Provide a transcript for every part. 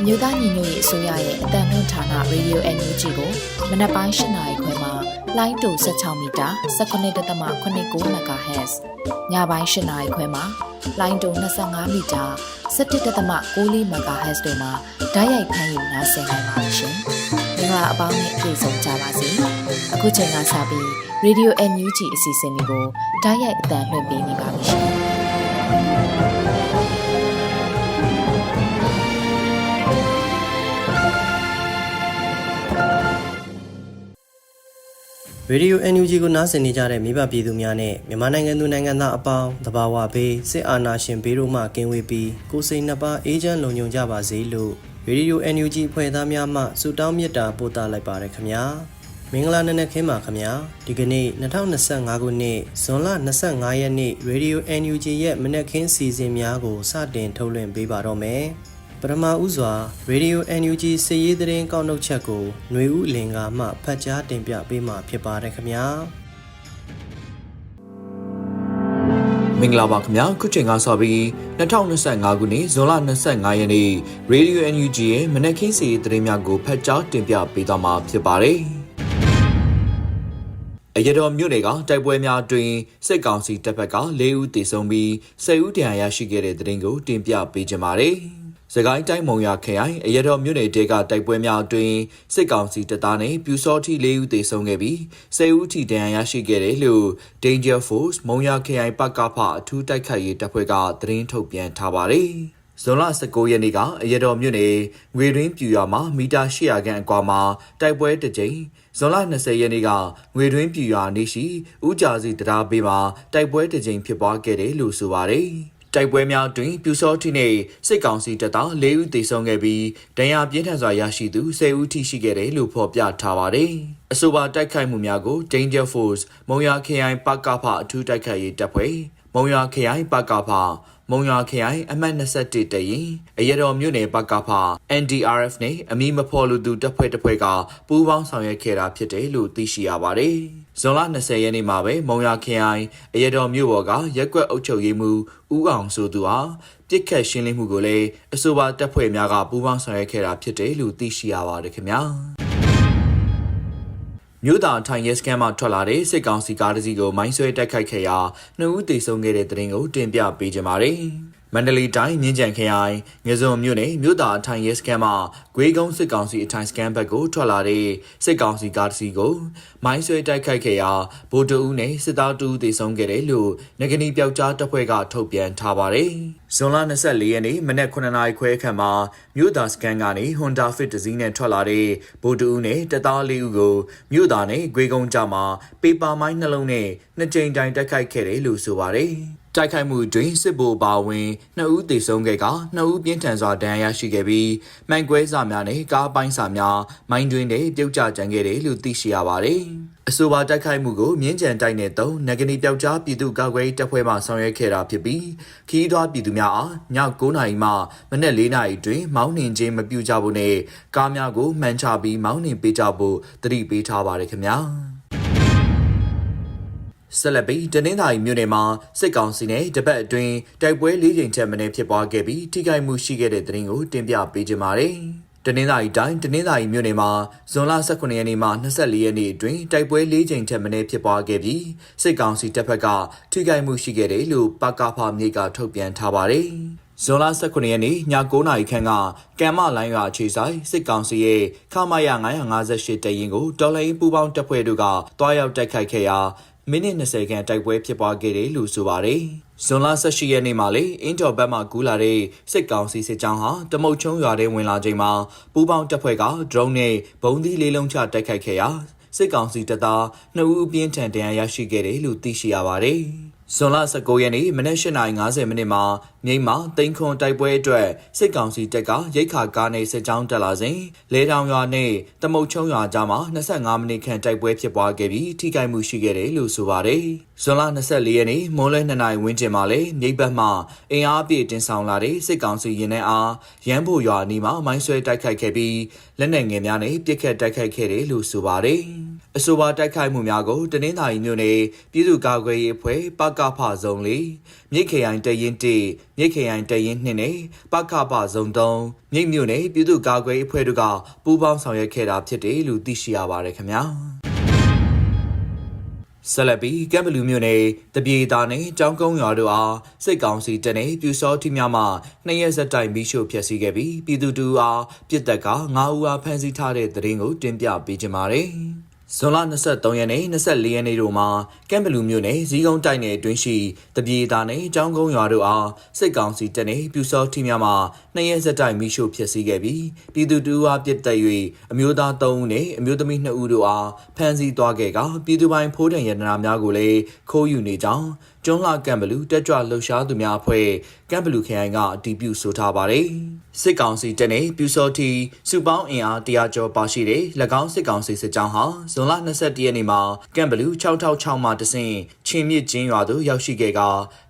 အမျိုးသားညီညွတ်ရေးအစိုးရရဲ့အတန်လွင့်ဌာန Radio NUG ကိုမနက်ပိုင်း၈နာရီခွဲမှာလိုင်းတူ16မီတာ19.89 MHz ညပိုင်း၈နာရီခွဲမှာလိုင်းတူ25မီတာ17.6 MHz တို့မှာဓာတ်ရိုက်ဖမ်းယူနားဆင်နိုင်ပါတယ်ရှင်မင်္ဂလာအပေါင်းနဲ့ပြည့်စုံကြပါစေအခုချိန်ကစပြီး Radio NUG အစီအစဉ်လေးကိုဓာတ်ရိုက်အတန်လွှင့်ပေးနေပါပြီရှင် ရေဒီယို NUG ကိုနားဆင်နေကြတဲ့မိဘပြည်သူများနဲ့မြန်မာနိုင်ငံသူနိုင်ငံသားအပေါင်းတဘာဝဘေးစစ်အာဏာရှင်ဘေးတို့မှကင်းဝေးပြီးကိုယ်စိတ်နှစ်ပါးအေးချမ်းလုံခြုံကြပါစေလို့ရေဒီယို NUG ဖွဲ့သားများမှဆုတောင်းမေတ္တာပို့သလိုက်ပါရခင်ဗျာမင်္ဂလာနံနက်ခင်းပါခင်ဗျာဒီကနေ့2025ခုနှစ်ဇွန်လ25ရက်နေ့ရေဒီယို NUG ရဲ့မနက်ခင်းစီစဉ်များကိုစတင်ထုတ်လွှင့်ပေးပါတော့မယ် ပထမဦးစွာ Radio NUG စည်ရေးသတင်းကောက်နှုတ်ချက်ကိုຫນွေဦးလင်ကမှဖတ်ကြားတင်ပြပေးမှာဖြစ်ပါတယ်ခင်ဗျာမင်္ဂလာပါခင်ဗျာခုချိန်ကစပြီး2025ခုနှစ်ဇွန်လ25ရက်နေ့ Radio NUG ရဲ့မနက်ခင်းစီသတင်းများကိုဖတ်ကြားတင်ပြပေးသွားမှာဖြစ်ပါတယ်အရတော်မြို့နယ်ကတိုက်ပွဲများအတွင်းစစ်ကောင်စီတပ်ဖက်က၄ဦးသေဆုံးပြီး10ဦးဒဏ်ရာရရှိခဲ့တဲ့သတင်းကိုတင်ပြပေးကြပါမယ်။ စကိုင်းတိုင်းမုံရခရိုင်အရတော်မြို့နယ်တဲကတိုက်ပွဲများအတွင်းစစ်ကောင်စီတပ်သားနဲ့ပြူစောထီ၄ဦးသေဆုံးခဲ့ပြီး10ဦးထိဒဏ်ရာရရှိခဲ့တယ်လို့ Danger Force မုံရခရိုင်ပကဖအထူးတိုက်ခိုက်ရေးတပ်ဖွဲ့ကသတင်းထုတ်ပြန်ထားပါတယ်။ဇွန်လ19ရက်နေ့ကအရတော်မြို့နယ်ငွေရင်းပြူရွာမှာမီတာ800ခန့်အကွာမှာတိုက်ပွဲတစ်ကြိမ်ဇွန်လ20ရက်နေ့ကငွေတွင်းပြူရွာနေရှိဦးကြာစီတရားဘေးမှာတိုက်ပွဲတစ်ကြိမ်ဖြစ်ပွားခဲ့တယ်လို့ဆိုပါတယ်။ တိုက်ပွဲများတွင်ပြူစောတိနှင့်စစ်ကောင်စီတပ်သား၄ဦးသေဆုံးခဲ့ပြီးဒဏ်ရာပြင်းထန်စွာရရှိသူ10ဦးထိရှိခဲ့တယ်လို့ဖော်ပြထားပါတယ်။အဆိုပါတိုက်ခိုက်မှုများကို Danger Force မုံရခရိုင်ပကဖအထူးတိုက်ခိုက်ရေးတပ်ဖွဲ့မုံရခရိုင်ပကဖ မုံရွာခရိုင်အမှတ်21တရင်အရတော်မြို့နယ်ပကဖ NDRF နဲ့အမီမဖော်လူသူတပ်ဖွဲ့တစ်ဖွဲ့ကပူးပေါင်းဆောင်ရွက်ခဲ့တာဖြစ်တယ်လို့သိရှိရပါတယ်။ဇွန်လ20ရက်နေ့မှာပဲမုံရွာခရိုင်အရတော်မြို့ပေါ်ကရက်ကွက်အုပ်ချုပ်ရေးမှူးဦးအောင်ဆိုသူဟာပြစ်ခတ်ရှင်းလင်းမှုကိုလည်းအဆိုပါတပ်ဖွဲ့များကပူးပေါင်းဆောင်ရွက်ခဲ့တာဖြစ်တယ်လို့သိရှိရပါတယ်ခင်ဗျာ။ မြို့သားထိုင်ရဲစကန်မှထွက်လာတဲ့စစ်ကောင်စီကားတစ်စီးကိုမိုင်းဆွဲတိုက်ခိုက်ခဲ့ရာနှစ်ဦးသေဆုံးခဲ့တဲ့တဲ့တင်ကိုတင်ပြပေးကြပါမယ်။ မန္တလေးတိုင်းမြင်းကြံခရိုင်ငဇုံမြို့နယ်မြို့သားထိုင်ရဲစကန်မှဂွေးကုန်းစစ်ကောင်စီအထိုင်စကန်ဘက်ကိုထွက်လာတဲ့စစ်ကောင်စီကားတစ်စီးကိုမိုင်းဆွဲတိုက်ခိုက်ခဲ့ရာဗိုလ်တအူးနဲ့စစ်သားတူသေဆုံးခဲ့တယ်လို့ငကနီပျောက်ကြားတပ်ဖွဲ့ကထုတ်ပြန်ထားပါတယ်။ဇွန်လ24ရက်နေ့မနက်9နာရီခွဲခန့်မှာမြို့သားစကန်ကနေ Honda Fit တစ်စီးနဲ့ထွက်လာတဲ့ဗိုလ်တအူးနဲ့တပ်သားလေးဦးကိုမြို့သားနဲ့ဂွေးကုန်းကြားမှာပေပါမိုင်းနှလုံးနဲ့နှစ်ကြိမ်တိုင်တိုက်ခိုက်ခဲ့တယ်လို့ဆိုပါတယ်။ တိုက်ခိုက်မှုတွင်စစ်ဗိုလ်ပါဝင်နှစ်ဦးသေဆုံးခဲ့ကနှစ်ဦးပြင်းထန်စွာဒဏ်ရာရရှိခဲ့ပြီးမိုင်ကွဲစာများနဲ့ကားပိုင်းစာများမိုင်းတွင်တွေပြုတ်ကျကြံခဲ့တယ်လို့သိရှိရပါတယ်။အဆိုပါတိုက်ခိုက်မှုကိုမြင်းကြံတိုက်နယ်သုံးနဂနီပျောက်ကြားပြည်သူ့ကာကွယ်တပ်ဖွဲ့မှဆောင်ရွက်ခဲ့တာဖြစ်ပြီးခီးသွွားပြည်သူများအားည9:00နာရီမှမနက်4:00နာရီတွင်မောင်းနှင်ခြင်းမပြုကြဖို့နဲ့ကားများကိုမှန်ချပြီးမောင်းနှင်ပေးကြဖို့တတိပေးထားပါတယ်ခင်ဗျာ။ ဆက်လက်ပြီးတနင်္သာရီမြို့နယ်မှာစစ်ကောင်စီနဲ့တပတ်အတွင်းတိုက်ပွဲ၄ကြိမ်ထက်မနည်းဖြစ်ပွားခဲ့ပြီးထိခိုက်မှုရှိခဲ့တဲ့တဲ့ရင်ကိုတင်ပြပေးကြပါမယ်။တနင်္သာရီတိုင်းတနင်္သာရီမြို့နယ်မှာဇွန်လ18ရက်နေ့မှ24ရက်နေ့အတွင်းတိုက်ပွဲ၄ကြိမ်ထက်မနည်းဖြစ်ပွားခဲ့ပြီးစစ်ကောင်စီတပ်ဖက်ကထိခိုက်မှုရှိခဲ့တယ်လို့ပကဖမြေကထုတ်ပြန်ထားပါတယ်။ဇွန်လ18ရက်နေ့ည9:00နာရီခန့်ကကမ်မလိုင်းရွာခြေဆိုင်စစ်ကောင်စီရဲ့ခမာယ958တရင်ကိုတော်လိုင်းပူပေါင်းတပ်ဖွဲ့တို့ကတွားရောက်တိုက်ခိုက်ခဲ့ရာ မိနစ်20ခန့်တိုက်ပွဲဖြစ်ပွားခဲ့တယ်လို့ဆိုပါတယ်။ဇွန်လ18ရက်နေ့မှာလေအင်တော်ဘက်မှကူးလာတဲ့စစ်ကောင်စီစစ်ကြောင်းဟာတမုတ်ချုံရွာထဲဝင်လာချိန်မှာပူးပေါင်းတပ်ဖွဲ့က drone နဲ့ဘုံသီးလေးလုံးချတိုက်ခိုက်ခဲ့ရာစစ်ကောင်စီတပ်သား2ဦးအပြင်းထန်ဒဏ်ရာရရှိခဲ့တယ်လို့သိရှိရပါတယ်။ ဇွန်လ19ရက်နေ့မနက်8:50မိနစ်မှာမြိတ်မှာတိန်ခွန်တိုက်ပွဲအတွက်စစ်ကောင်စီတပ်ကရိတ်ခါကားနဲ့စစ်ကြောင်းတက်လာစဉ်လဲတောင်ရွာနဲ့တမုတ်ချုံရွာကြားမှာ25မိနစ်ခန့်တိုက်ပွဲဖြစ်ပွားခဲ့ပြီးထိခိုက်မှုရှိခဲ့တယ်လို့ဆိုပါတယ်။ဇွန်လ24ရက်နေ့မွန်းလွဲ2နာရီဝန်းကျင်မှာလဲမြိတ်ဘက်မှအင်အားပြည့်တင်ဆောင်လာတဲ့စစ်ကောင်စီရင်နှဲအားရန်ဖို့ရွာနီးမှာမိုင်းဆွဲတိုက်ခိုက်ခဲ့ပြီးလက်နက်ငယ်များနဲ့ပစ်ခတ်တိုက်ခိုက်ခဲ့တယ်လို့ဆိုပါတယ်။ အဆိုပါတိုက်ခိုက်မှုများကိုတနင်္သာရီမြို့နယ်ပြည်သူ့ကာကွယ်ရေးအဖွဲ့ပကဖဇုံလေးမြိတ်ခရိုင်တရင်1မြိတ်ခရိုင်တရင်2နဲ့ပကဖဇုံ3မြိတ်မြို့နယ်ပြည်သူ့ကာကွယ်ရေးအဖွဲ့တို့ကပူးပေါင်းဆောင်ရွက်ခဲ့တာဖြစ်တယ်လို့သိရှိရပါတယ်ခင်ဗျာဆက်လက်ပြီးကမ်ဘလူးမြို့နယ်တပြေသားနဲ့ကြောင်းကုန်းရွာတို့အားစိတ်ကောင်းစီတက်နေပြူစောတိများမှနှစ်ရက်ဆက်တိုင်ပြီးရှို့ဖျက်ဆီးခဲ့ပြီးပြည်သူတူအားပြစ်တက်က9ဦးအားဖမ်းဆီးထားတဲ့တဲ့ရင်ကိုတင်ပြပေးကြပါမယ်။ ဇွန်လ23ရက်နေ့24ရက်နေ့တို့မှာကမ်ဘလူးမြို့နယ်ဇီးကုန်းတိုက်နယ်အတွင်းရှိတပြေသားနယ်ကျောင်းကုန်းရွာတို့အားစစ်ကောင်စီတပ်နဲ့ပြူစောထီများမှ နှစ်ရက်ဆက်တိုက်မိရှို့ဖျက်ဆီးခဲ့ပြီးပြည်သူတူအားပြစ်တက်၍အမျိုးသား3ဦးနဲ့အမျိုးသမီး2ဦးတို့အားဖမ်းဆီးသွားခဲ့ကပြည်သူပိုင်ဖိုးတံရတနာများကိုလည်းခိုးယူနေကြောင်းကျွန်းလှကမ်ဘလူးတက်ကြွလှုပ်ရှားသူများအဖွဲ့ကမ်ဘလူးခရိုင်ကအတည်ပြုဆိုထားပါတယ်။စစ်ကောင်စီတပ်နဲ့ပြူစောတီစုပေါင်းအင်အားတရားကျော်ပါရှိတဲ့၎င်းစစ်ကောင်စီစစ်ကြောင်းဟာဇွန်လ22ရက်နေ့မှာကမ်ဘလူး666မှာတဆင့်ချင်းမြစ်ကျင်းရွာသို့ရောက်ရှိခဲ့က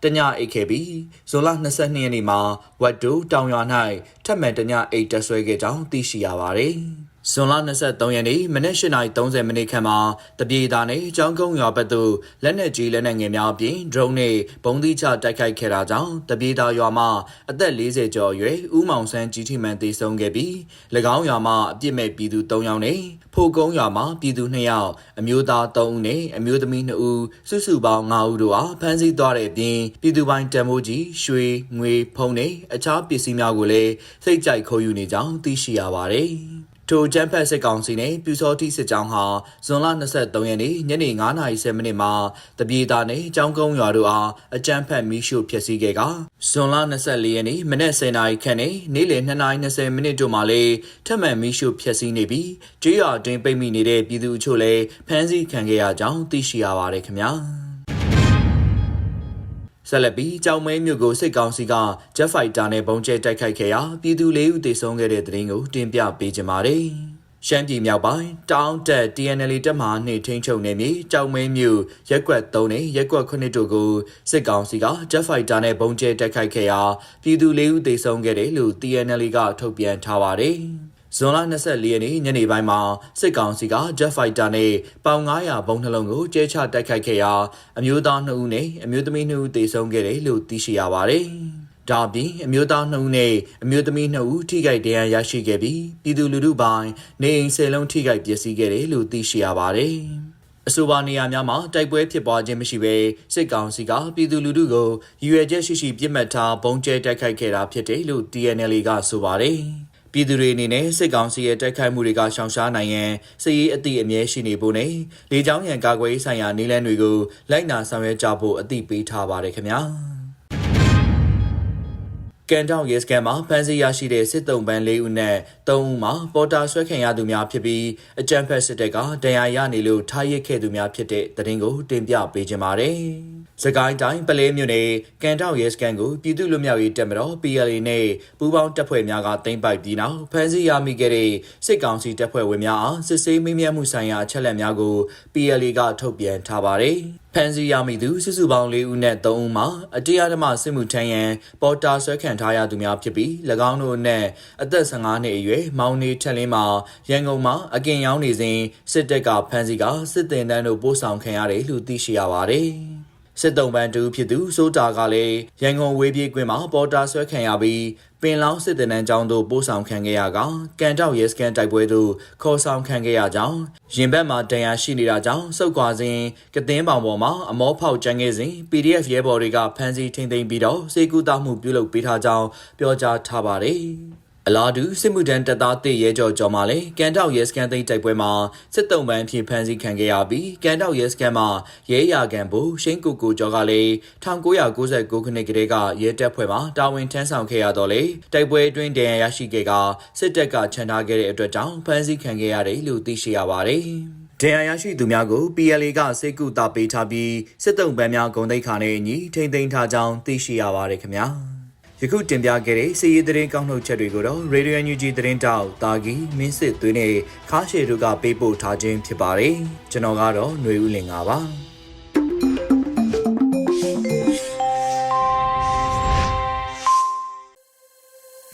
တညအိတ်ခဲ့ပြီးဇွန်လ22ရက်နေ့မှာဝတ်တိုတောင်ရွာ၌ထပ်မံတညအိတ်တက်ဆွဲခဲ့ကြောင်းသိရှိရပါတယ်။ ဇွန်လ23ရက်နေ့မနက်8:30မိနစ်ခန့်မှာတပြေတာနဲ့ကျောင်းကုန်းရွာဘက်သို့လက်နက်ကြီးလက်နက်ငယ်များအပြင် drone နဲ့ပုံသီးချတိုက်ခိုက်ခဲ့တာကြောင့်တပြေတာရွာမှာအသက်40ကျော်အရွယ်ဦးမောင်ဆန်းကြီးထိမှန်သေဆုံးခဲ့ပြီး၎င်းရွာမှာအပြစ်မဲ့ပြည်သူ3ယောက်နဲ့ဖိုကုန်းရွာမှာပြည်သူ2ယောက်အမျိုးသား3ဦးနဲ့အမျိုးသမီး2ဦးစုစုပေါင်း5ဦးတို့အားဖမ်းဆီးသွားတဲ့အပြင်ပြည်သူပိုင်းတံမိုးကြီးရွှေငွေဖုံးနဲ့အခြားပစ္စည်းများကိုလည်းစိတ်ကြိုက်ခိုးယူနေကြောင်းသိရှိရပါတယ်။ ထိုကျန်းဖက်စစ်ကောင်စီနဲ့ပြူစောတိစစ်ကြောင်းဟာဇွန်လ23ရက်နေ့ညနေ9:30မိနစ်မှာတပြေတာနဲ့ကျောင်းကုန်းရွာတို့အားအကြမ်းဖက်မီးရှို့ဖျက်ဆီးခဲ့ကဇွန်လ24ရက်နေ့မနက်10:00နာရီခန့်နဲ့နေ့လယ်2:20မိနစ်တို့မှာလည်းထပ်မံမီးရှို့ဖျက်ဆီးနေပြီးကျေးရွာတွင်ပိတ်မိနေတဲ့ပြည်သူအချို့လည်းဖမ်းဆီးခံခဲ့ရကြောင်းသိရှိရပါတယ်ခင်ဗျာ။ ဆက်လက်ပြီးကြောင်မဲမြို့ကိုစစ်ကောင်စီကဂျက်ဖိုက်တာနဲ့ဘုံကျဲတိုက်ခိုက်ခဲ့ရာပြည်သူ၄ဦးသေဆုံးခဲ့တဲ့တဲ့ရင်ကိုတင်ပြပေးကြပါမယ်။ရှမ်းပြည်မြောက်ပိုင်းတောင်တက် TNL တပ်မှနှိထိန်ချုပ်နေမြေကြောင်မဲမြို့ရက်ကွက်3နဲ့ရက်ကွက်9တို့ကိုစစ်ကောင်စီကဂျက်ဖိုက်တာနဲ့ဘုံကျဲတိုက်ခိုက်ခဲ့ရာပြည်သူ၄ဦးသေဆုံးခဲ့တယ်လို့ TNL ကထုတ်ပြန်ထားပါတယ်။ ဇွန်လ24ရက်နေ့ညနေပိုင်းမှာစစ်ကောင်စီက Jet Fighter နဲ့ပေါင်900ဘုံနှလုံးကိုကျဲချတိုက်ခိုက်ခဲ့ရာအမျိုးသား2ဦးနဲ့အမျိုးသမီး2ဦးသေဆုံးခဲ့တယ်လို့သိရှိရပါတယ်။ဒါပြင်အမျိုးသား2ဦးနဲ့အမျိုးသမီး2ဦးထိခိုက်ဒဏ်ရာရရှိခဲ့ပြီးပြည်သူလူထုပိုင်းနေအိမ်ဆယ်လုံးထိခိုက်ပျက်စီးခဲ့တယ်လို့သိရှိရပါတယ်။အဆိုပါနေရာများမှာတိုက်ပွဲဖြစ်ပွားခြင်းမရှိဘဲစစ်ကောင်စီကပြည်သူလူထုကိုရည်ရွယ်ချက်ရှိရှိပြစ်မှတ်ထားဘုံကျဲတိုက်ခိုက်ခဲ့တာဖြစ်တယ်လို့ TNL ကဆိုပါတယ်။ ပြည်သူတွေအနေနဲ့စစ်ကောင်စီရဲ့တိုက်ခိုက်မှုတွေကရှောင်ရှားနိုင်ရန်စစ်ရေးအသည့်အမြဲရှိနေဖို့နဲ့လေကြောင်းရန်ကာကွယ်ရေးဆိုင်ရာနည်းလမ်းတွေကိုလိုက်နာဆောင်ရွက်ကြဖို့အသိပေးထားပါတယ်ခင်ဗျာကန်တောင်ရဲစကန်မှာဖမ်းဆီးရရှိတဲ့စစ်တုံးပန်း၄ဦးနဲ့၃ဦးမှာပေါ်တာဆွဲခံရသူများဖြစ်ပြီးအကြမ်းဖက်စစ်တပ်ကဒဏ်ရာရနေလို့ထားရစ်ခဲ့သူများဖြစ်တဲ့တရင်ကိုတင်ပြပေးကြပါမယ်။ စကိုင်းတိုင်းပလဲမြို့နယ်ကန်တောက်ရဲစကန်ကိုပြည်သူ့လူမျိုးရေးတပ်မတော် PLA နဲ့ပူးပေါင်းတပ်ဖွဲ့များကတင်ပိုက်ပြီးနောက်ဖမ်းဆီးရမိခဲ့တဲ့စစ်ကောင်စီတပ်ဖွဲ့ဝင်များအားစစ်ဆေးမေးမြန်းမှုဆိုင်ရာအချက်အလက်များကို PLA ကထုတ်ပြန်ထားပါတယ်။ဖန်စီရမိသူစုစုပေါင်း၄ဦးနဲ့၃ဦးမှာအတရားဓမ္မစစ်မှုထမ်းရန်ပေါ်တာဆွဲခံထားရသူများဖြစ်ပြီး၎င်းတို့နဲ့အသက်15နှစ်အရွယ်မောင်နေထက်လင်းမှာရန်ကုန်မှာအကင်ရောင်းနေစဉ်စစ်တပ်ကဖမ်းဆီးကစစ်တင်တန်းတို့ပို့ဆောင်ခံရတယ်လို့သိရှိရပါတယ်။ စစ်တုံးပန်းတူဖြစ်သူစိုးတာကလည်းရန်ကုန်ဝေးပြေးကွင်းမှာပေါ်တာဆွဲခံရပြီးပင်လောင်းစစ်တနန်းကျောင်းသို့ပို့ဆောင်ခံခဲ့ရကကန်တောက်ရဲစကန်တိုက်ပွဲသို့ခေါ်ဆောင်ခံခဲ့ရကြောင်းရင်ဘက်မှာတန်ရာရှိနေတာကြောင့်စုပ်ကွာစဉ်ကသင်းပောင်ပေါ်မှာအမောဖောက်ကျန်ခဲ့စဉ် PDF ရဲဘော်တွေကဖမ်းဆီးထိန်သိမ်းပြီးတော့စေကူတာမှုပြုလုပ်ပေးထားကြောင်းပြောကြားထားပါတယ်။ အလားတူစစ်မှုထမ်းတပ်သားတေရဲကျော်ကျော်မှလည်းကန်တောက်ရဲစခန်းသိမ်းတိုက်ပွဲမှာစစ်တုံးပန်းဖြစ်ဖမ်းဆီးခံခဲ့ရပြီးကန်တောက်ရဲစခန်းမှာရဲရာကန်ဘူရှိန်ကိုကိုကျော်ကလည်း1999ခုနှစ်ကတည်းကရဲတပ်ဖွဲ့မှာတာဝန်ထမ်းဆောင်ခဲ့ရတော့လေတိုက်ပွဲအတွင်းဒဏ်ရာရရှိခဲ့ကစစ်တပ်ကခြံထားခဲ့တဲ့အတွက်ကြောင့်ဖမ်းဆီးခံခဲ့ရတယ်လို့သိရှိရပါတယ်။ဒဏ်ရာရရှိသူများကို PLA ကစိတ်ကူတာပေးထားပြီးစစ်တုံးပန်းများဂုံတိတ်ခါနဲ့အညီထိမ့်သိမ်းထားကြောင်းသိရှိရပါတယ်ခင်ဗျာ ယခုတင်ပြခဲ့တဲ့စီရေးသတင်းကောက်နှုတ်ချက်တွေကိုတော့ Radio NUG သတင်းတောက်တာဂီမင်းစစ်သွေးနဲ့ခါရှေတို့ကပေးပို့ထားခြင်းဖြစ်ပါတယ်ကျွန်တော်ကတော့ຫນွေဦးလင်ပါပါ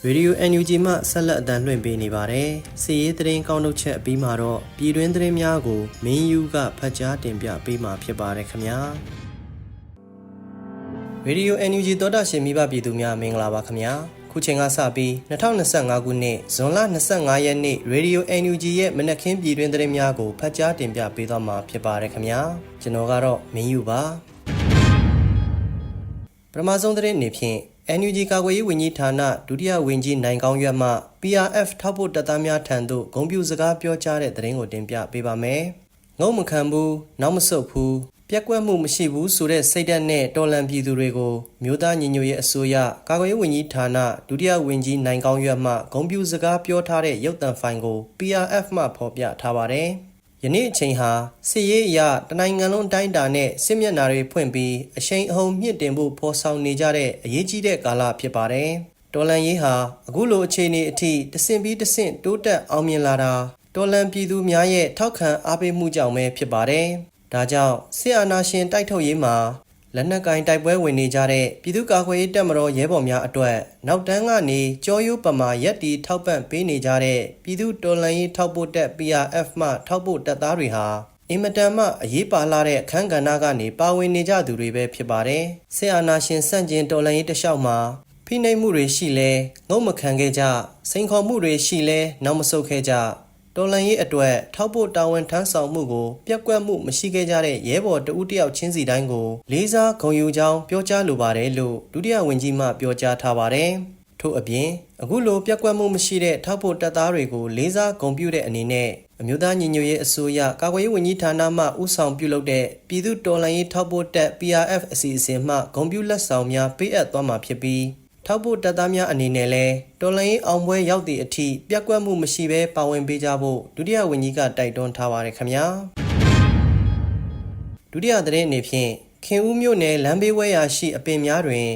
ရေဒီယို NUG မှဆက်လက်အသံလွှင့်ပေးနေပါတယ်။စီရေးသတင်းကောင်းထုတ်ချက်အပြီးမှာတော့ပြည်တွင်းသတင်းများကိုမင်းယူကဖတ်ကြားတင်ပြပေးမှာဖြစ်ပါတယ်ခင်ဗျာ။ ရေဒီယို NUG သောတာရှင်မိဘပြည်သူများမင်္ဂလာပါခင်ဗျာ။ခုချိန်ကစပြီး2025ခုနှစ်ဇွန်လ25ရက်နေ့ရေဒီယို NUG ရဲ့မနက်ခင်းပြည်တွင်းသတင်းများကိုဖတ်ကြားတင်ပြပေးသွားမှာဖြစ်ပါတယ်ခင်ဗျာ။ကျွန်တော်ကတော့မင်းယူပါ။ပထမဆုံးသတင်းအနေဖြင့် NUG ကာကွယ်ရေးဝန်ကြီးဌာနဒုတိယဝန်ကြီးနိုင်ကောင်းရွက်မှ PRF ထောက်ဖို့တပ်သားများထံသို့ဂုဏ်ပြုစကားပြောကြားတဲ့သတင်းကိုတင်ပြပေးပါမယ်။ငုံမခံဘူး၊နောက်မဆုတ်ဘူး၊ ပြက်ကွက်မှုမရှိဘူးဆိုတဲ့စိတ်ဓာတ်နဲ့တော်လန်ပြည်သူတွေကိုမြို့သားညီညွတ်ရေးအစိုးရကာကွယ်ရေးဝန်ကြီးဌာနဒုတိယဝန်ကြီးနိုင်ကောင်းရွက်မှဂုဏ်ပြုစကားပြောထားတဲ့ရုပ်သံဖိုင်ကို PRF မှဖော်ပြထားပါတယ်။ယနေ့အချိန်ဟာစစ်ရေးအရတနိုင်ငံလုံးအတိုင်းအတာနဲ့စစ်မျက်နှာတွေဖွင့်ပြီးအရှိန်အဟုန်မြင့်တင်ဖို့ဖော်ဆောင်နေကြတဲ့အရေးကြီးတဲ့ကာလဖြစ်ပါတယ်။တော်လန်ရေးဟာအခုလိုအခြေအနေအထိတဆင့်ပြီးတဆင့်တိုးတက်အောင်မြင်လာတာတော်လန်ပြည်သူများရဲ့ထောက်ခံအားပေးမှုကြောင့်ပဲဖြစ်ပါတယ်။ ဒါကြောင့်စစ်အာဏာရှင်တိုက်ထုတ်ရေးမှာလက်နက်ကင်တိုက်ပွဲဝင်နေကြတဲ့ပြည်သူ့ကာကွယ်ရေးတပ်မတော်ရဲဘော်များအတွက်နောက်တန်းကနေကြောရိုးပမာရက်တီထောက်ပံ့ပေးနေကြတဲ့ပြည်သူတော်လှန်ရေးထောက်ပို့တပ် PRF မှထောက်ပို့တပ်သားတွေဟာအင်မတန်မှအရေးပါလာတဲ့အခန်းကဏ္ဍကနေပါဝင်နေကြသူတွေပဲဖြစ်ပါတယ်။ဆီအာနာရှင်စန့်ကျင်တော်လှန်ရေးတလျှောက်မှာဖိနှိပ်မှုတွေရှိလဲငုံမခံခဲ့ကြစိန်ခေါ်မှုတွေရှိလဲနောက်မဆုတ်ခဲ့ကြ တော်လန်ရေးအတွက်ထောက်ပို့တာဝန်ထမ်းဆောင်မှုကိုပြက်ကွက်မှုမရှိခဲ့ကြတဲ့ရဲဘော်တဦးတယောက်ချင်းစီတိုင်းကိုလေးစားဂုဏ်ယူကြောင်းပြောကြားလိုပါတယ်လို့ဒုတိယဝန်ကြီးမှပြောကြားထားပါတယ်။ထို့အပြင်အခုလိုပြက်ကွက်မှုမရှိတဲ့ထောက်ပို့တပ်သားတွေကိုလေးစားဂုဏ်ပြုတဲ့အနေနဲ့အမျိုးသားညီညွတ်ရေးအစိုးရကာကွယ်ရေးဝန်ကြီးဌာနမှဦးဆောင်ပြုလုပ်တဲ့ပြည်သူတော်လှန်ရေးထောက်ပို့တပ် PRF အစီအစဉ်မှဂုဏ်ပြုလက်ဆောင်များပေးအပ်သွားမှာဖြစ်ပြီး ထောက်ဖို့တပ်သားများအနေနဲ့လည်းတော်လိုင်းအောင်ပွဲရောက်သည့်အထိပြက်ကွက်မှုမရှိဘဲပါဝင်ပေးကြဖို့ဒုတိယဝန်ကြီးကတိုက်တွန်းထားပါတယ်ခင်ဗျာဒုတိယသတင်းအနေဖြင့်ခင်ဦးမြို့နယ်လမ်းဘေးဝဲရာရှိအပင်များတွင်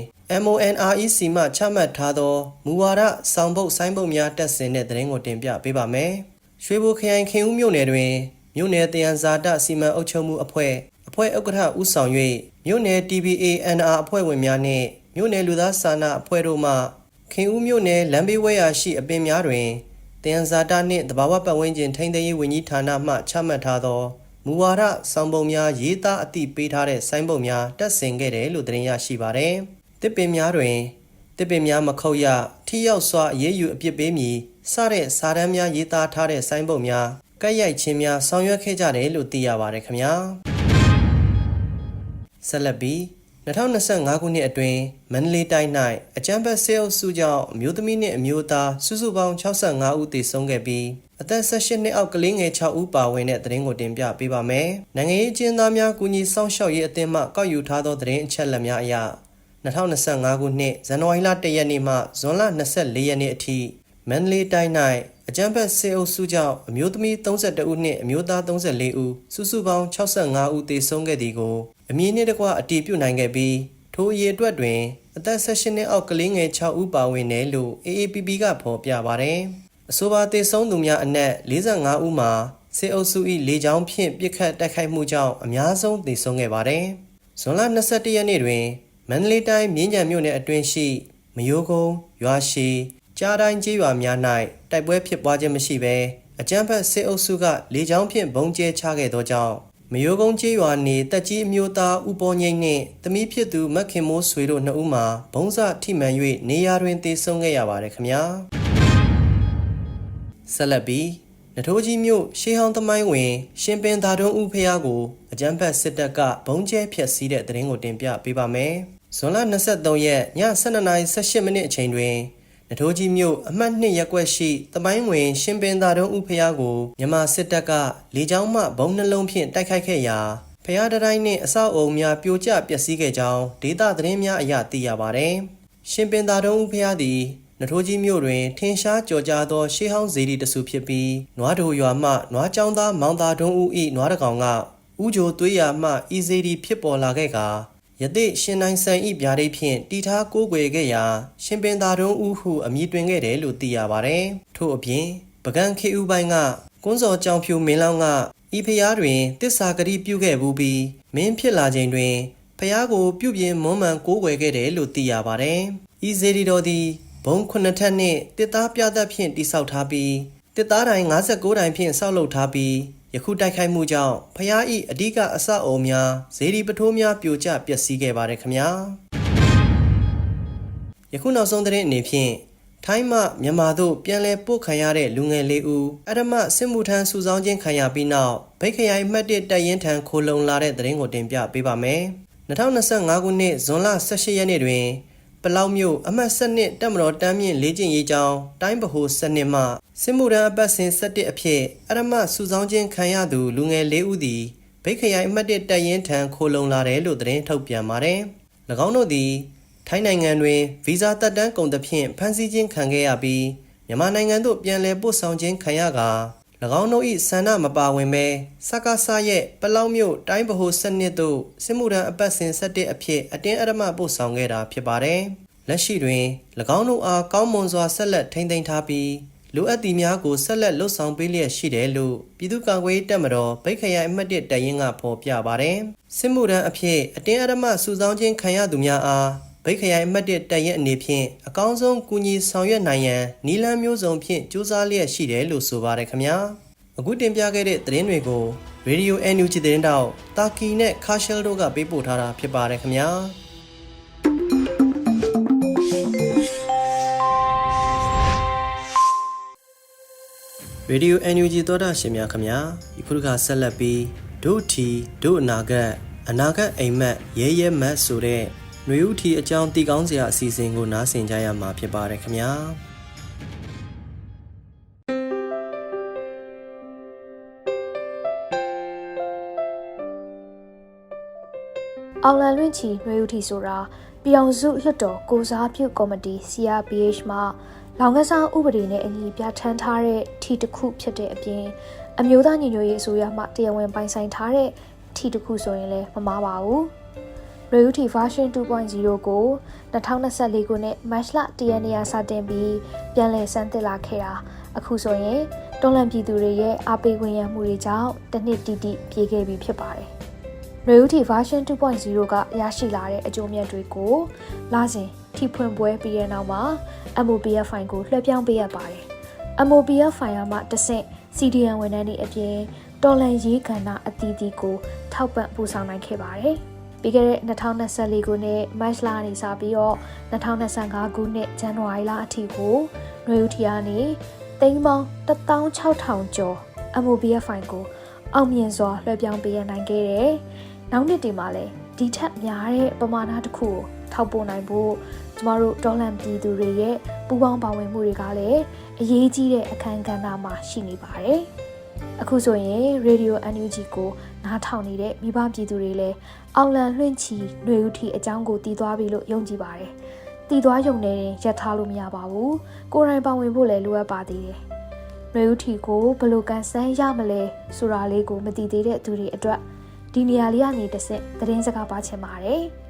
MONREC မှချမှတ်ထားသောမူဝါဒဆောင်ပုတ်ဆိုင်းပုတ်များတက်ဆင်တဲ့သတင်းကိုတင်ပြပေးပါမယ်။ရွှေဘိုခရိုင်ခင်ဦးမြို့နယ်တွင်မြို့နယ်တယံဇာတစီမံအုပ်ချုပ်မှုအဖွဲ့အဖွဲ့ဥက္ကဋ္ဌဦးဆောင်၍မြို့နယ် TBA NR အဖွဲ့ဝင်များနှင့် မြို့နယ်လူသားစာနာအဖွဲ့တို့မှခင်ဦးမြို့နယ်လမ်းဘေးဝဲရာရှိအပင်များတွင်တယံဇာတနှင့်တဘာဝပတ်ဝန်းကျင်ထိန်းသိမ်းရေးဝန်ကြီးဌာနမှချမှတ်ထားသောမူဝါဒဆောင်ပုံများရေးသားအသိပေးထားတဲ့ဆိုင်းပုံများတက်ဆင်ခဲ့တယ်လို့သတင်းရရှိပါသည်။တစ်ပင်များတွင်တစ်ပင်များမခုတ်ရထိရောက်စွာအရေးယူအပြစ်ပေးမည်စတဲ့စာတမ်းများရေးသားထားတဲ့ဆိုင်းပုံများကပ်ရိုက်ခြင်းများဆောင်ရွက်ခဲ့ကြတယ်လို့သိရပါတယ်ခင်ဗျာ။ဆက်လက်ပြီး 2025ခုနှစ်အတွင်းမန္တလေးတိုင်း၌အကြမ်းဖက်ဆဲအုပ်စုကြောင့်အမျိုးသမီးနှင့်အမျိုးသားစုစုပေါင်း65ဦးသေဆုံးခဲ့ပြီးအသက်18နှစ်အောက်ကလေးငယ်6ဦးပါဝင်တဲ့သတင်းကိုတင်ပြပေးပါမယ်။နိုင်ငံရေးအကျဉ်းသားများကူညီဆောင်ရှောက်ရေးအသင်းမှကောက်ယူထားသောသတင်းအချက်အလက်များအရ2025ခုနှစ်ဇန်နဝါရီလ1ရက်နေ့မှဇွန်လ24ရက်နေ့အထိမန္တလေးတိုင်း၌အကြမ်းဖက်ဆေးအုပ်စုကြောင့်အမျိုးသမီး32ဦးနှင့်အမျိုးသား34ဦးစုစုပေါင်း65ဦးသေဆုံးခဲ့သည်ကို အမည်နှင့်တကွအတည်ပြုနိုင်ခဲ့ပြီးထိုအရေအတွက်တွင်အသက်16နှစ်အောက်ကလေးငယ်6ဦးပါဝင်တယ်လို့ AAPP ကဖော်ပြပါတယ်။အဆိုပါသေဆုံးသူများအနက်45ဦးမှာစေအုပ်စု၏လေကြောင်းဖြင့်ပစ်ခတ်တိုက်ခိုက်မှုကြောင့်အများဆုံးသေဆုံးခဲ့ပါတယ်။ဇွန်လ22ရက်နေ့တွင်မန္တလေးတိုင်းမြင်းကြံမြို့နယ်အတွင်းရှိမယိုးကုန်းရွာရှိကြားတိုင်းကျေးရွာများ၌တိုက်ပွဲဖြစ်ပွားခြင်းမရှိဘဲအကြမ်းဖက်စစ်အုပ်စုကလေကြောင်းဖြင့်ဘုံကျဲချခဲ့သောကြောင့် မယိုးကုန်းကျေးရွာနေတက်ကြီးအမျိုးသားဦးပေါ်ငိမ့်နှင့်တမီးဖြစ်သူမက်ခင်မိုးဆွေတို့နှစ်ဦးမှာဘုံစထိမှန်၍နေရာတွင်တေဆုံးခဲ့ရပါတယ်ခင်ဗျာဆက်လက်ပြီးနထိုးကြီးမြို့ရှေးဟောင်းသမိုင်းဝင် ရှင်ပင်သာတွန်းဦးဖျားကိုအကြမ်းဖက်စစ်တပ်ကဘုံကျဲဖျက်ဆီးတဲ့သတင်းကိုတင်ပြပေးပါမယ်ဇွန်လ23ရက်ည12:18မိနစ်အချိန်တွင် နထိုးကြီးမြို့အမှတ်2ရပ်ကွက်ရှိတပိုင်းဝင် ရှင်ပင်သာတုံးဦးဖျားကိုမြန်မာစစ်တပ်ကလေကြောင်းမှဘုံနှလုံးဖြင့်တိုက်ခိုက်ခဲ့ရာဖျားတိုင်းနှင့်အဆောက်အုံများပြိုကျပျက်စီးခဲ့ကြောင်းဒေသသတင်းများအရသိရပါသည်။ရှင်ပင်သာတုံးဦးဖျားသည်နထိုးကြီးမြို့တွင်ထင်ရှားကြော်ကြားသောရှေးဟောင်းဇေဒီတဆူဖြစ်ပြီးနွားတို့ရွာမှနွားကြောင်းသားမောင်သာတွန်းဦး၏နွားတကောင်ကဥဂျိုသွေးရမှဤဇေဒီဖြစ်ပေါ်လာခဲ့ကာ ယသိရှင်နိုင်ဆန်ဤဗျာဒိတ်ဖြင့်တီထားကိုးကွယ်ခဲ့ရာ ရှင်ပင်သာတွန်းဦးဟုအမည်တွင်ခဲ့တယ်လို့သိရပါတယ်ထို့အပြင်ပကံခေဦးပိုင်းကကွန်းစော်ကြောင်ဖြူမင်းလောင်းကဤဖျားတွင်တစ္ဆာဂတိပြုခဲ့ဘူးပြီးမင်းဖြစ်လာချိန်တွင်ဖျားကိုပြုပြင်မွမ်းမံကိုးကွယ်ခဲ့တယ်လို့သိရပါတယ်ဤဇေဒီတော်သည်ဘုံခုနှစ်ထပ်နှင့်တစ်သားပြသက်ဖြင့်တိဆောက်ထားပြီးတစ်သားတိုင်း59တိုင်းဖြင့်ဆောက်လုပ်ထားပြီး ယခုတိုက်ခိုက်မှုကြောင့်ဖျားဤအဓိကအဆောက်အအုံများဇေဒီပထိုးများပြိုကျပျက်စီးခဲ့ပါတယ်ခင်ဗျာယခုနောက်ဆုံးသတင်းအနေဖြင့်ထိုင်းမှမြန်မာသို့ပြန်လည်ပို့ခံရတဲ့လူငယ်လေးဦးအရမစစ်မှုထမ်းစုဆောင်းခြင်းခံရပြီးနောက်ဗိတ်ခရိုင်မှတ်1တပ်ရင်းထံခိုလုံလာတဲ့သတင်းကိုတင်ပြပေးပါမယ်2025ခုနှစ်ဇွန်လ18ရက်နေ့တွင် ပလောက်မြို့အမှတ်7နှစ်တက်မတော်တမ်းမြင့်လေးကျင်ရေးကျောင်းတိုင်းဗဟို7နှစ်မှစစ်မှုထမ်းအပတ်စဉ်7အဖြစ်အရမစုဆောင်းခြင်းခံရသူလူငယ်၄ဦးသည်ဗိတ်ခရိုင်အမှတ်1တပ်ရင်းထံခိုလုံလာတယ်လို့သတင်းထုတ်ပြန်ပါတယ်။၎င်းတို့သည်ထိုင်းနိုင်ငံတွင်ဗီဇာတက်တန်းကုန်သဖြင့်ဖမ်းဆီးခြင်းခံခဲ့ရပြီးမြန်မာနိုင်ငံသို့ပြန်လည်ပို့ဆောင်ခြင်းခံရကာ၎ င်းတို့၏ဆန္ဒမပါဝင်ဘဲစကားဆရဲ့ပလောက်မြို့တိုင်းဗဟိုစနစ်သို့စစ်မှုထမ်းအပတ်စဉ်7အဖြစ်အတင်းအဓမ္မပို့ဆောင်ခဲ့တာဖြစ်ပါတယ်။လက်ရှိတွင်၎င်းတို့အားကောင်းမွန်စွာဆက်လက်ထိန်းသိမ်းထားပြီးလိုအပ်သည်များကိုဆက်လက်လှုပ်ဆောင်ပေးလျက်ရှိတယ်လို့ပြည်သူ့ကာကွယ်ရေးတပ်မတော်ဗိတ်ခရိုင်အမှတ်1တပ်ရင်းကဖော်ပြပါတယ်။စစ်မှုထမ်းအဖြစ်အတင်းအဓမ္မစုဆောင်းခြင်းခံရသူများအား ဗိတ်ခရိုင်အမှတ်1တပ်ရင်အနေဖြင့်အကောင်းဆုံးကူညီဆောင်ရွက်နိုင်ရန်နီလန်းမျိုးစုံဖြင့်စူးစမ်းလျက်ရှိတယ်လို့ဆိုပါတယ်ခင်ဗျာအခုတင်ပြခဲ့တဲ့သတင်းတွေကို Radio NUG သတင်းတောက်တာကီနဲ့ခါရှယ်တို့ကပေးပို့ထားတာဖြစ်ပါတယ်ခင်ဗျာရေဒီယို NUG သောတာရှင်များခင်ဗျာဒီခုတစ်ခါဆက်လက်ပြီးဒုထီဒုအနာဂတ်အနာဂတ်အိမ်မက်ရဲရဲမတ်ဆိုတဲ့ ຫນွေဥထီအကြောင်းတည်ကောင်းစရာအစီအစဉ်ကိုနားဆင်ကြရမှာဖြစ်ပါတယ်ခင်ဗျာအောင်လန်လွင့်ချီနှွေဦးထီဆိုတာပြည်အောင်စုလွှတ်တော်ကိုစားပြုကော်မတီ CRPH မှလောင်ကစားဥပဒေနဲ့အညီပြဋ္ဌာန်းထားတဲ့ထီတစ်ခုဖြစ်တဲ့အပြင်အမျိုးသားညီညွတ်ရေးအစိုးရမှတရားဝင်ပိုင်ဆိုင်ထားတဲ့ထီတစ်ခုဆိုရင်လည်းမမှားပါဘူး။ နှွေဦးထီ version 2.0ကို2024ခုနှစ်မတ်လ1ရက်နေ့ကစတင်ပြီးပြန်လည်စမ်းသစ်လာခဲ့တာအခုဆိုရင်တော်လန်ပြည်သူတွေရဲ့အားပေးဝင်ရမှုတွေကြောင့်တစ်နှစ်တိတိပြေးခဲ့ပြီဖြစ်ပါတယ်။ Reality version 2.0ကရရှိလာတဲ့အကျိုးမြတ်တွေကိုလာစဉ်ထိဖွင့်ပွဲပြီးတဲ့နောက်မှာ MOPF file ကိုလွှဲပြောင်းပေးရပါတယ်။ MOPF file မှာတစ်ဆင့် CDN ဝန်ထမ်းတွေအပြင်တော်လန်ရေးကဏ္ဍအသီးသီးကိုထောက်ပံ့ပူဆောင်နိုင်ခဲ့ပါတယ်။ ပြီးခဲ့တဲ့2024ခုနှစ်မတ်လကနေစပြီးတော့2025ခုနှစ်ဇန်နဝါရီလအထိကိုຫນွေဦးထီကနေသိန်းပေါင်း16000ကျော် MOPF file ကိုအောင်မြင်စွာလွှဲပြောင်းပေးရနိုင်ခဲ့တယ်။နောက်နှစ်ဒီမှာလည်းဒီထက်များတဲ့ပမာဏတစ်ခုကိုထောက်ပို့နိုင်ဖို့ကျမတို့ဒေါ်လန်ပြည်သူတွေရဲ့ပူးပေါင်းပါဝင်မှုတွေကလည်းအရေးကြီးတဲ့အခန်းကဏ္ဍမှာရှိနေပါတယ်။အခုဆိုရင် Radio NUG ကို နားထောင်နေတဲ့မိဘပြည်သူတွေလည်းအောင်လံလွှင့်ချီຫນွေဥထီအကြောင်းကိုတည်သွားပြီလို့ယုံကြည်ပါတယ်။တည်သွားယုံနေရင်ရပ်ထားလို့မရပါဘူး။ကိုယ်တိုင်ပါဝင်ဖို့လည်းလိုအပ်ပါသေးတယ်။ຫນွေဥထီကိုဘယ်လိုကန်ဆန်းရမလဲဆိုတာလေးကိုမတည်သေးတဲ့သူတွေအတွက်ဒီနေရာလေးကနေတစ်ဆင့်သတင်းစကားပါချင်ပါတယ်။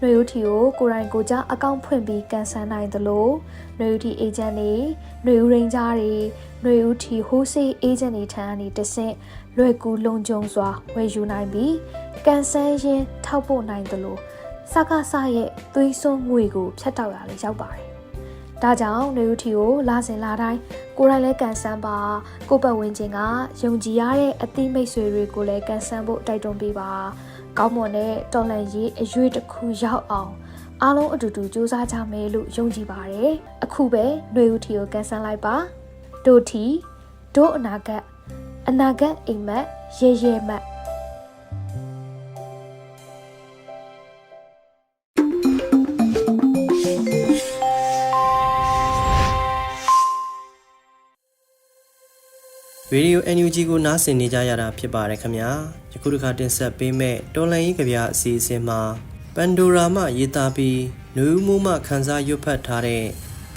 နှွေဦးထီကိုကိုရိုင်းကိုကြအကောင့်ဖွင့်ပြီးကန်ဆန်းနိုင်သလိုနှွေဦးထီအေဂျင့်တွေနှွေဦးရိန်ဂျားတွေနှွေဦးထီဟိုးဆေးအေဂျင့်တွေထံကနေတစ်ဆင့်လွယ်ကူလုံခြုံစွာဝယ်ယူနိုင်ပြီးကန်ဆန်းရင်းထောက်ပို့နိုင်သလိုစကားဆရဲ့သွေးစွန်းငွေကိုဖြတ်တောက်ရလေရောက်ပါတယ်။ဒါကြောင့်နှွေဦးထီကိုလာစဉ်လာတိုင်းကိုရိုင်းလဲကန်ဆန်းပါကိုပတ်ဝန်းကျင်ကယုံကြည်ရတဲ့အသိမိတ်ဆွေတွေကိုလည်းကန်ဆန်းဖို့တိုက်တွန်းပေးပါ ကောင်းမွန်တဲ့တော်လန်ရေးအရွေးတစ်ခုရောက်အောင်အားလုံးအတူတူစူးစမ်းကြမယ်လို့ယုံကြည်ပါတယ်အခုပဲຫນွေဦးထီကိုကန်ဆန်းလိုက်ပါတို့ထီတို့အနာဂတ်အနာဂတ်အိမ်မက်ရဲရဲမက် ရေဒီယို NUG ကိုနားဆင်နေကြရတာဖြစ်ပါတယ်ခင်ဗျာယခုတစ်ခါတင်ဆက်ပေးမဲ့တော်လန်ရေးကြပြအစီအစဉ်မှာပန်ဒိုရာမှရေးသားပြီးနူးမှုမှခန်းစားရွတ်ဖတ်ထားတဲ့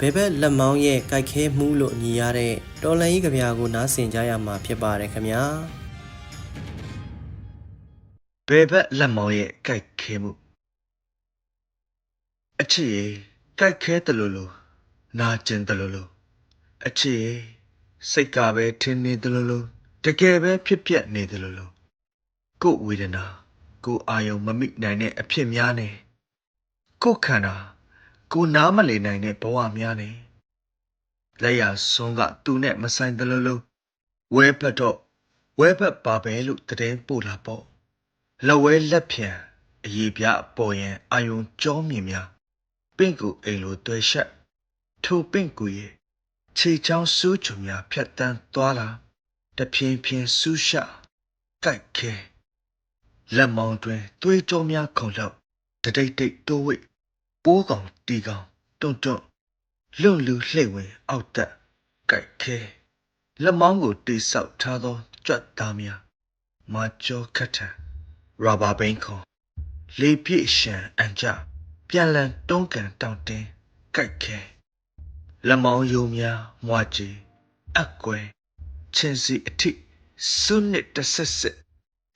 ဘဘဲဘက်လက်မောင်းရဲ့ကြိုက်ခဲမှုလို့ညီရတဲ့တော်လန်ကြီးကြပြာကိုနားဆင်ကြရမှာဖြစ်ပါတယ်ခင်ဗျာဘယ်ဘက်လက်မောင်းရဲ့ကြိုက်ခဲမှုအချစ်ရေကြိုက်ခဲတယ်လို့လို့နာကျင်တယ်လို့လို့အချစ်ရေ စိတ်ကပဲထင်းနေတယ်လို့လို့တကယ်ပဲဖြစ်ပြက်နေတယ်လို့လို့ကိုယ်ဝေဒနာကိုယ်အာယုံမမိနိုင်တဲ့အဖြစ်များနေကိုယ်ခန္ဓာကိုယ်နားမလည်နိုင်တဲ့ဘဝများနေလက်ရဆုံးကသူနဲ့မဆိုင်တယ်လို့လို့ဝဲဘက်တော့ဝဲဘက်ပါပဲလို့တည်င်းပို့လာပေါ့လက်ဝဲလက်ဖြံအရေးပြပေါ်ရင်အာယုံကြောမြင်များပင့်ကူအိမ်လိုတွဲရှက်ထိုပင့်ကူရဲ့ ခြေချောင်းစူးချုံများဖြတ်တန်းသွားလာတဖြင်းဖြင်းစူးရှကြိုက်ခဲလက်မောင်းတွင်သွေးကြောများခုန်လောက်တတိတ်တိတ်တိုးဝိတ်ပိုးကောင်တီကောင်တွန့်တွန့်လွန့်လူလှိမ့်ဝင်အောက်တက်ကြိုက်ခဲလက်မောင်းကိုတိဆောက်ထားသောကြွက်သားများမာကြောခတ်ထန်ရာဘာဘိန်းခွန်လေပြည့်ရှံအန်ကြပြန်လန်တွန်းကန်တောင့်တင်းကြိုက်ခဲ လက်မောင်းယုံများမွာကြီးအကွယ်ချင်းစီအထိစွနစ်တဆက်ဆက်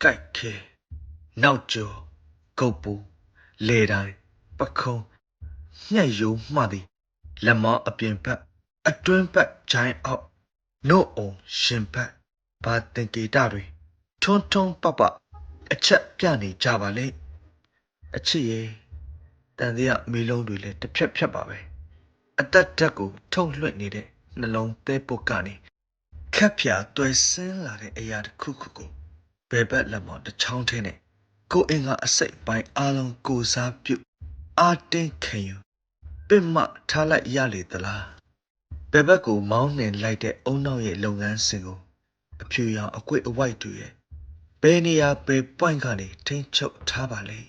ကြိုက်ခဲနောက်ကျော်ကုတ်ပူလေတိုင်းပခုံးညှက်ယုံမှသည်လက်မောင်းအပြင်ဘက်အတွင်းဘက်ဂျိုင်းအောက်နို့အောင်ရှင်ဘက်ဘာတင်ကေတာတွေထွန်းထွန်းပပအချက်ပြနေကြပါလေအချစ်ရေတန်တရားမီလုံးတွေလည်းတစ်ဖြက်ဖြက်ပါပဲ အသက်ဓာတ်ကို ထုတ်လွှင့်နေတဲ့နှလုံးသဲပုတ်ကနေခက်ဖြာတွယ်ဆင်းလာတဲ့အရာတစ်ခုခုကိုဘယ်ဘက်လက်မောင်တစ်ချောင်းထင်းနဲ့ကိုယ်အင်္ဂါအစိတ်ပိုင်းအားလုံးကိုစားပြုတ်အာတင်းခံယူပင်မထားလိုက်ရလေသလားဘယ်ဘက်ကိုမောင်းနှင်လိုက်တဲ့အုံနောက်ရဲ့လုပ်ငန်းစဉ်ကိုအဖြူရောင်အကွေ့အဝိုက်တွေရဲ့ဘယ်နေရာဘယ် point ကနေထိန်းချုပ်ထားပါလဲ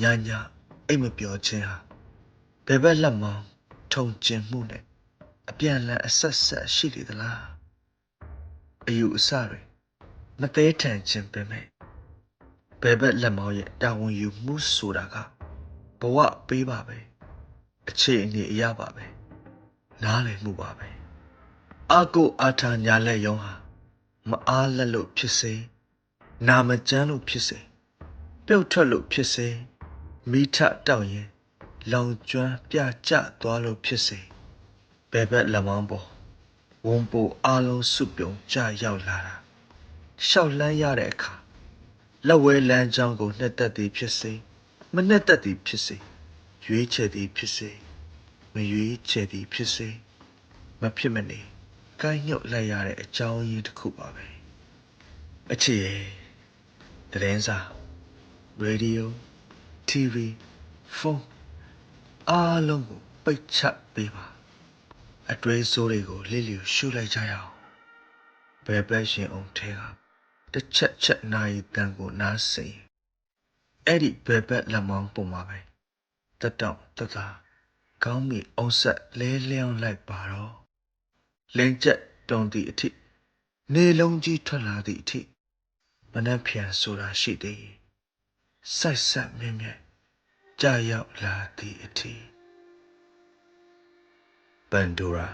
ညာညာအိတ်မပြောခြင်းဟာဘယ်ဘက်လက်မောင်း ထုံကျင်မှုနဲ့အပြန်လန်အဆက်ဆက်ရှိလေသလားအယူအဆတွေမသေးထန်ခြင်းပဲမဲ့ဘယ်ဘက်လက်မောင်းရဲ့တာဝန်ယူမှုဆိုတာကဘဝပေးပါပဲအခြေအနေအရပါပဲနားလည်မှုပါပဲအာကိုအာထာညာလက်ယုံဟာမအားလက်လို့ဖြစ်စေနာမကျန်းလို့ဖြစ်စေပြုတ်ထွက်လို့ဖြစ်စေမိထတောက်ရင် လောင်ကျွမ်းပြကျသွားလို့ဖြစ်စေဘယ်ဘက်လက်မောင်းပေါ်ဝုံပိုအားလုံးစုပြုံကြရောက်လာတာရှောက်လန်းရတဲ့အခါလက်ဝဲလမ်းကြောင်းကိုနှစ်သက်သည်ဖြစ်စေမနှစ်သက်သည်ဖြစ်စေရွေးချယ်သည်ဖြစ်စေမရွေးချယ်သည်ဖြစ်စေမဖြစ်မနေကိုင်းညွတ်လိုက်ရတဲ့အကြောင်းရင်းတစ်ခုပါပဲအချစ်ရဲ့သတင်းစာရေဒီယို TV ဖုန်း အားလုံးကိုပိတ်ချပေးပါအတွဲဆိုးတွေကိုလစ်လျူရှုလိုက်ကြရအောင်ဘယ်ဘက်ရှင်အောင်ထဲကတစ်ချက်ချက်နိုင်တန်ကိုနားစင်အဲ့ဒီဘယ်ဘက်လက်မောင်းပုံမှာပဲတက်တောင့်တက်တာကောင်းမီအောင်ဆက်လဲလျောင်းလိုက်ပါတော့လင်းချက်တုံသည့်အထိနေလုံးကြီးထွက်လာသည့်အထိမနှက်ဖြန်ဆိုတာရှိသေးရင်စိုက်ဆက်မြင့်မြတ် ကြာရောက်လာသည့်အထိပန်ဒိုရာ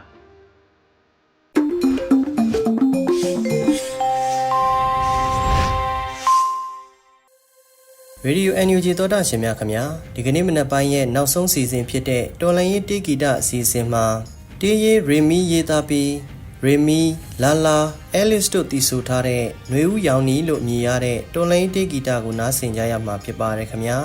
ရေဒီယို NUG သောတာရှင်များခင်ဗျာဒီကနေ့မနက်ပိုင်းရဲ့နောက်ဆုံးစီစဉ်ဖြစ်တဲ့တော်လန်ရေးတေးဂီတအစီအစဉ်မှာတေးရေးရီမီရေးသားပြီးရီမီလာလာအဲလစ်တို့တည်ဆိုထားတဲ့ຫນွေဦးရောင်နီလို့မြည်ရတဲ့တော်လန်ရေးတေးဂီတကိုနားဆင်ကြရမှာဖြစ်ပါတယ်ခင်ဗျာ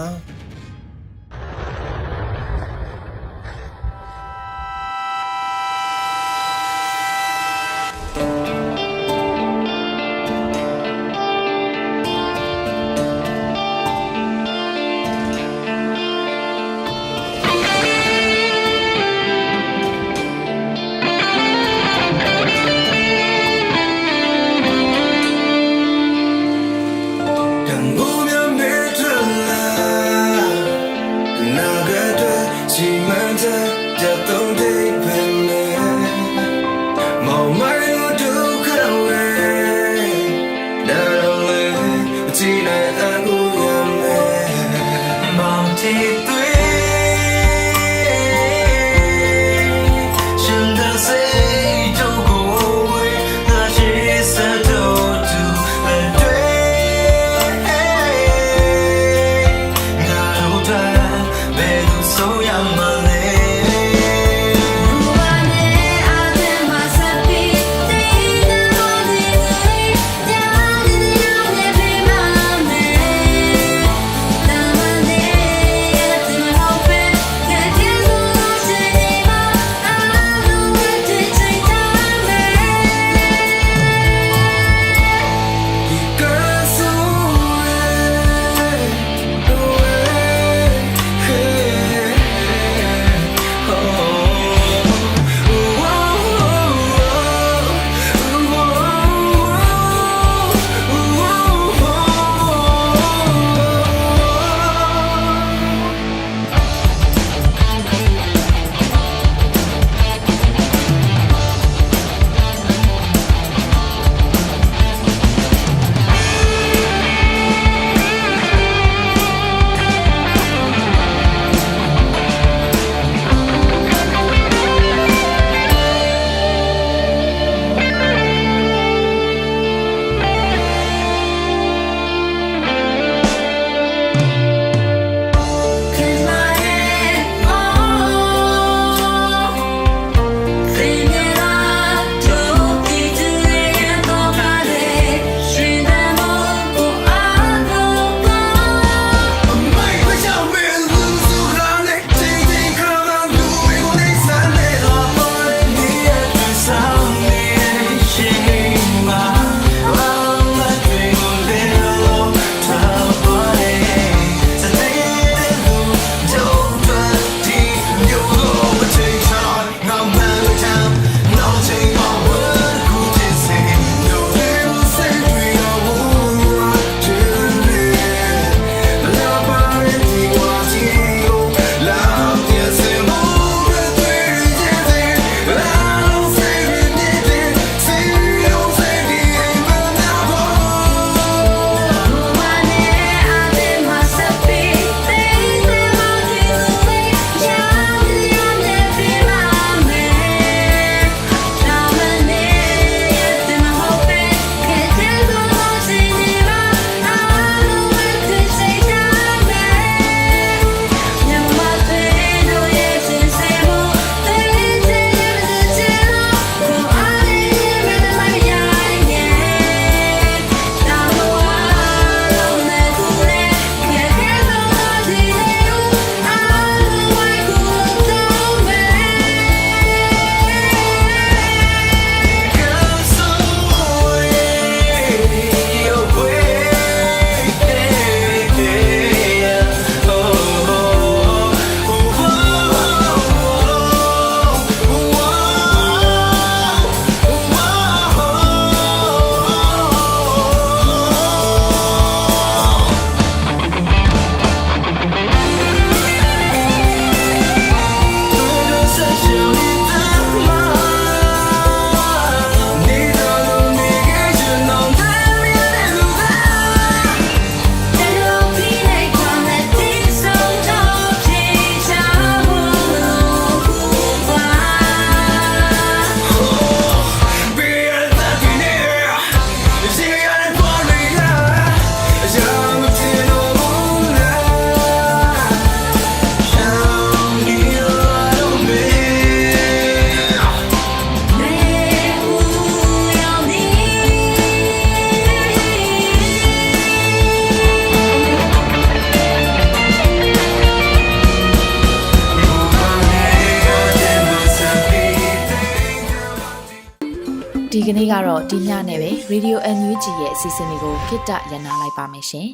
ဒီညနဲ့ပဲ Radio NUG ရဲ့အစီအစဉ်လေးကိုခਿੱတရနာလိုက်ပါမယ်ရှင်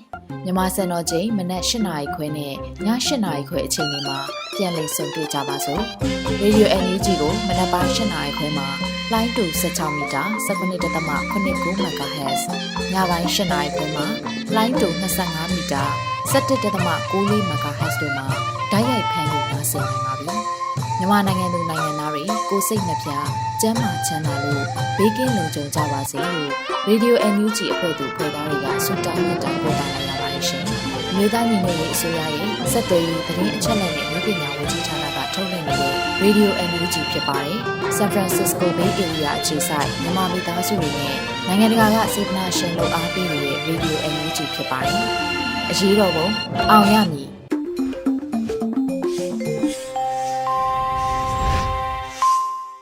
မြန်မာစံတော်ချိန်မနက်၈နာရီခွဲနဲ့ည၈နာရီခွဲအချိန်တွေမှာပြန်လည်ဆုံတွေ့ကြပါစို့ Radio NUG ကိုမနက်ပိုင်း၈နာရီခွဲမှာလိုင်းတူ16မီတာ19.89 MHz ညပိုင်း၈နာရီခွဲမှာလိုင်းတူ25မီတာ17.6 MHz တို့မှာဓာတ်ရိုက်ဖမ်းလို့နိုင်စေနိုင်ပါပြီ။ မြန်မာနိုင်ငံသူနိုင်ငံသားတွေကိုစိတ်နှပြကျန်းမာချမ်းသာလို့ဘေးကင်းလုံခြုံကြပါစေလို့ Radio NUG အဖွဲ့သူဖွဲ့သားတွေကဆုတောင်းမြတ်တာပို့တာလိုက်ရပါတယ်ရှင်။အမျိုးသားညီညွတ်ရေးအစိုးရရဲ့စက်သွေးရေးသတင်းအချက်အလက်နဲ့ဥပဒေဝန်ကြီးဌာနကထုတ်လွှင့်နေတဲ့ Radio NUG ဖြစ်ပါတယ်။ San Francisco Bay Area အခြေစိုက်မြန်မာမိသားစုတွေနဲ့နိုင်ငံတကာကစေတနာရှင်လို့အားပေးနေတဲ့ Radio NUG ဖြစ်ပါတယ်။အရေးတော်ပုံအောင်ရမည်